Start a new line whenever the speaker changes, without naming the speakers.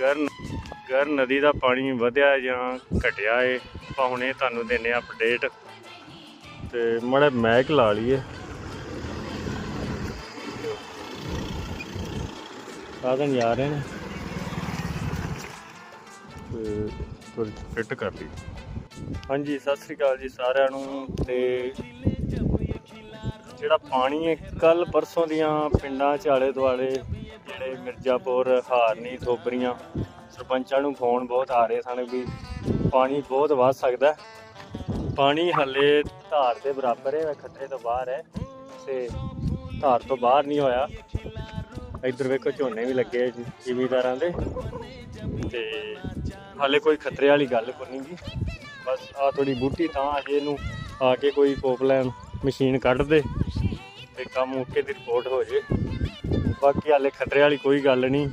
ਗਰ ਗਰ ਨਦੀ ਦਾ ਪਾਣੀ ਵਧਿਆ ਜਾਂ ਘਟਿਆ ਏ, ਆਪਾਂ ਹੁਣੇ ਤੁਹਾਨੂੰ ਦਿੰਨੇ ਅਪਡੇਟ ਤੇ ਮੜੇ ਮਹਿਕ ਲਾ ਲਈਏ। ਸਾਧਨ ਜਾ ਰਹੇ ਨੇ। ਤੇ ਥੋੜੀ ਫਿੱਟ ਕਰ ਲਈ। ਹਾਂਜੀ, ਸਤਿ ਸ੍ਰੀ ਅਕਾਲ ਜੀ ਸਾਰਿਆਂ ਨੂੰ। ਤੇ ਜਿਹੜਾ ਪਾਣੀ ਹੈ ਕੱਲ ਪਰਸੋਂ ਦੀਆਂ ਪਿੰਡਾਂ ਚ ਆਲੇ ਦੁਆਲੇ ਜਿਹੜੇ ਮਿਰਜ਼ਾਪੁਰ, ਹਾਰਨੀ ਥੋਬਰੀਆਂ ਸਰਪੰਚਾਂ ਨੂੰ ਫੋਨ ਬਹੁਤ ਆ ਰਹੇ ਸਨ ਵੀ ਪਾਣੀ ਬਹੁਤ ਵੱਧ ਸਕਦਾ ਪਾਣੀ ਹੱਲੇ ਧਾਰ ਦੇ ਬਰਾਬਰ ਹੈ ਖਤਰੇ ਤੋਂ ਬਾਹਰ ਹੈ ਤੇ ਧਾਰ ਤੋਂ ਬਾਹਰ ਨਹੀਂ ਹੋਇਆ। ਇੱਧਰ ਵੇਖੋ ਝੋਨੇ ਵੀ ਲੱਗੇ ਜ਼ਿਮੀਦਾਰਾਂ ਦੇ। ਤੇ ਹਾਲੇ ਕੋਈ ਖਤਰੇ ਵਾਲੀ ਗੱਲ ਕੋਈ ਨਹੀਂ ਗੀ ਬਸ ਆ ਥੋੜੀ ਬੂਟੀ ਤਾਂ ਅਜੇ ਇਹਨੂੰ ਆ ਕੇ ਕੋਈ ਪੋਪਲੈਨ ਮਸ਼ੀਨ ਕੱਢ ਦੇ। ਕੰਮ ਓਕੇ ਦੀ ਰਿਪੋਰਟ ਹੋ ਜੇ। ਬਾਕੀ ਹਾਲੇ ਖਤਰੇ ਵਾਲੀ ਕੋਈ ਗੱਲ ਨਹੀਂ।